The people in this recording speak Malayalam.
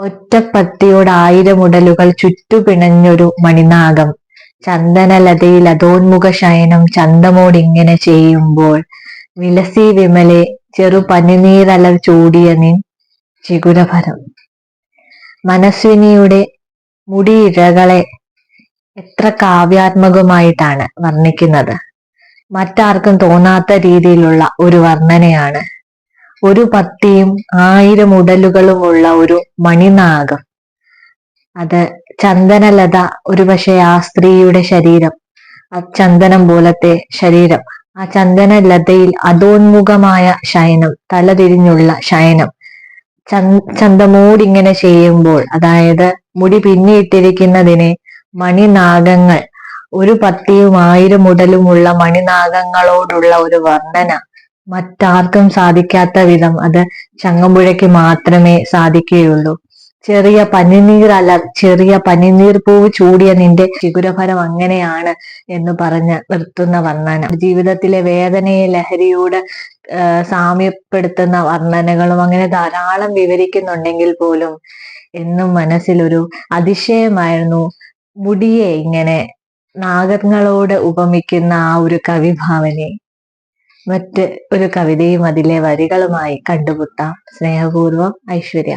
ഒറ്റപ്പത്തിയോട് ആയിരം ഉടലുകൾ ചുറ്റുപിണഞ്ഞൊരു മണിനാഗം. ചന്ദനലതയിൽ അധോന്മുഖ ശയനം ചന്തമോടിങ്ങനെ ചെയ്യുമ്പോൾ വിലസി വിമലെ ചെറു പനിനീരല ചൂടിയ നിൻ ചിഗുരഭരം. മനസ്വിനിയുടെ മുടിയിഴകളെ എത്ര കാവ്യാത്മകമായിട്ടാണ് വർണിക്കുന്നത്. മറ്റാർക്കും തോന്നാത്ത രീതിയിലുള്ള ഒരു വർണനയാണ് ഒരു പത്തിയും ആയിരം ഉടലുകളുമുള്ള ഒരു മണിനാഗം. അത് ചന്ദനലത ഒരുപക്ഷെ ആ സ്ത്രീയുടെ ശരീരം ആ ചന്ദനം പോലത്തെ ശരീരം. ആ ചന്ദനലതയിൽ അധോന്മുഖമായ ശയനം തലതിരിഞ്ഞുള്ള ശയനം. ചന്തമോടിങ്ങനെ ചെയ്യുമ്പോൾ അതായത് മുടി പിന്നിയിട്ടിരിക്കുന്നതിനെ മണിനാഗങ്ങൾ ഒരു പത്തിയും ആയിരം ഉടലുമുള്ള മണിനാഗങ്ങളോടുള്ള ഒരു വർണന. മറ്റാർക്കും സാധിക്കാത്ത വിധം അത് ചങ്ങമ്പുഴയ്ക്ക് മാത്രമേ സാധിക്കുകയുള്ളൂ. ചെറിയ പനിനീർ അല ചെറിയ പനിനീർ പൂവ് ചൂടിയ നിന്റെ ശിഖുരഫലം അങ്ങനെയാണ് എന്ന് പറഞ്ഞ് നിർത്തുന്ന വർണന. ജീവിതത്തിലെ വേദനയെ ലഹരിയോട് സാമ്യപ്പെടുത്തുന്ന വർണനകളും അങ്ങനെ ധാരാളം വിവരിക്കുന്നുണ്ടെങ്കിൽ പോലും എന്നും മനസ്സിലൊരു അതിശയമായിരുന്നു മുടിയെ ഇങ്ങനെ നാഗങ്ങളോട് ഉപമിക്കുന്ന ആ ഒരു കവിഭാവനയെ. മറ്റ് ഒരു കവിതയും അതിലെ വരികളുമായി കണ്ടുമുട്ടാം. സ്നേഹപൂർവം ഐശ്വര്യ.